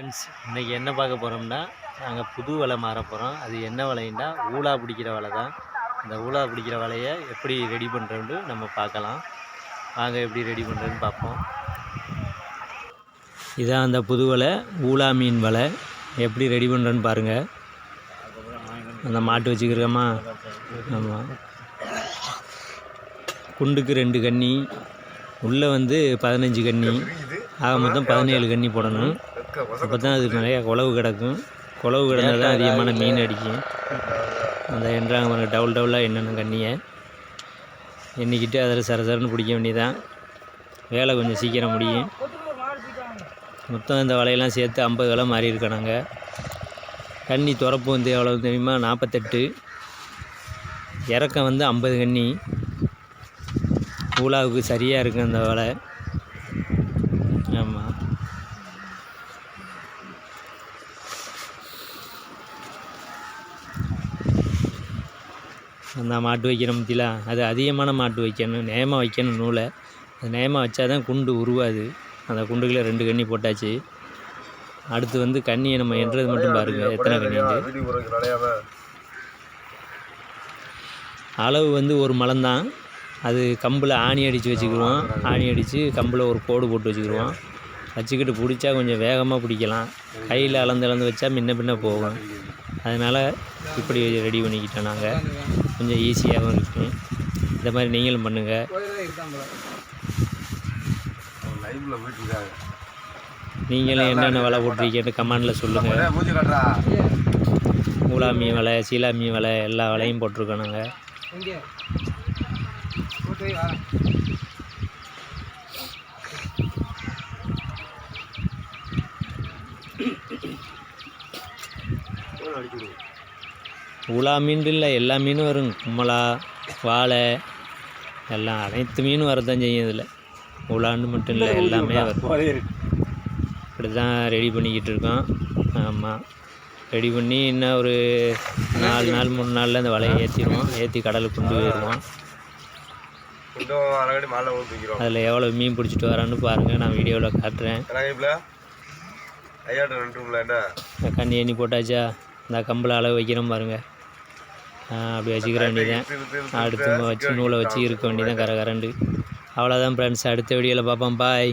Friends இன்றைக்கி என்ன பார்க்க போகிறோம்னா நாங்கள் புது வலை மாற போகிறோம் அது என்ன வலைன்னா ஊலா பிடிக்கிற வலை தான். அந்த ஊலா பிடிக்கிற வலையை எப்படி ரெடி பண்ணுறோன்னு நம்ம பார்க்கலாம். வாங்க எப்படி ரெடி பண்ணுறதுன்னு பார்ப்போம். இதான் அந்த புது வலை ஊலா மீன் வலை. எப்படி ரெடி பண்ணுறேன்னு பாருங்கள் அந்த மாட்டு வச்சுக்கிறோமா ஆமாம் குண்டுக்கு ரெண்டு கன்னி உள்ளே வந்து பதினஞ்சு கன்னி ஆக மொத்தம் பதினேழு கன்னி போடணும். அப்போ தான் அதுக்கு நிறையா குளவு கிடக்கும். குளவு கிடந்தால் தான் அதிகமான மீன் அடிக்கும். அந்த என்றாங்க டவுல் டவுலாக என்னென்ன கண்ணியை. எண்ணிக்கிட்டு அதில் சர சரன்னு பிடிக்க வேண்டியதான் வேலை கொஞ்சம் சீக்கிரம் முடியும். மொத்தம் இந்த வலையெல்லாம் சேர்த்து ஐம்பது வலை மாறி இருக்கோம் நாங்கள் கன்னி துறப்பு வந்து எவ்வளோ தெரியுமா? நாற்பத்தெட்டு இறக்கம் வந்து ஐம்பது கன்னி ஊலாவுக்கு சரியாக இருக்கும் அந்த வலை ஆமாம் அந்த மாட்டு வைக்கிற பற்றில அது அதிகமான மாட்டு வைக்கணும். நேயமாக வைக்கணும் நூலை. அது நேயமாக வச்சா தான் குண்டு உருவாது. அந்த குண்டுக்குள்ளே ரெண்டு கண்ணி போட்டாச்சு. அடுத்து வந்து கண்ணியை நம்ம என்றது மட்டும் பாருங்கள் எத்தனை கண்ணி அளவு வந்து ஒரு மலம்தான். அது கம்பில் ஆணி அடித்து வச்சுக்கிடுவோம் ஆணி அடித்து கம்பில் ஒரு கோடு போட்டு வச்சுக்கிடுவோம் வச்சுக்கிட்டு பிடிச்சா கொஞ்சம் வேகமாக பிடிக்கலாம். கையில் அளந்து அளந்து வச்சா முன்ன பின்ன போகும். அதனால் இப்படி ரெடி பண்ணிக்கிட்டோம் நாங்கள் கொஞ்சம் ஈஸியாகவும் இருக்கும் இந்த மாதிரி நீங்களும் பண்ணுங்கள் நீங்களும் என்னென்ன வலை போட்டிருக்கீங்கன்னு கமெண்டில் சொல்லுங்கள் ஊலா மீன் வலை சீலா மீன் வலை எல்லா வலையும் போட்டிருக்கோம் நாங்கள் உலா மீன் இல்லை எல்லா மீனும் வரும். கும்மலா வாழை எல்லாம் அனைத்து மீனும் வரதான் செய்யும் இதில். உலான்னு மட்டும் இல்லை எல்லாமே வரும். இப்படி தான் ரெடி பண்ணிக்கிட்டு இருக்கோம். ஆமாம் ரெடி பண்ணி இன்னும் ஒரு நாலு நாள் மூணு நாளில் அந்த வலையை ஏற்றிடுவோம் ஏற்றி கடலுக்கு கொண்டு போயிடுவோம். அதில் எவ்வளோ மீன் பிடிச்சிட்டு வரான்னு பாருங்கள் நான் வீடியோவில் காட்டுறேன். கண்ணி எண்ணி போட்டாச்சா? இந்த கம்பில் அளவு வைக்கிறோம் பாருங்கள் அப்படி வச்சுக்கிற வேண்டியதான் அடுத்து வச்சு நூலை வச்சு இருக்க வேண்டியதான் கரை கரண்டு அவ்வளோதான் ஃப்ரெண்ட்ஸ் அடுத்த வீடியோவில் பார்ப்போம். பாய்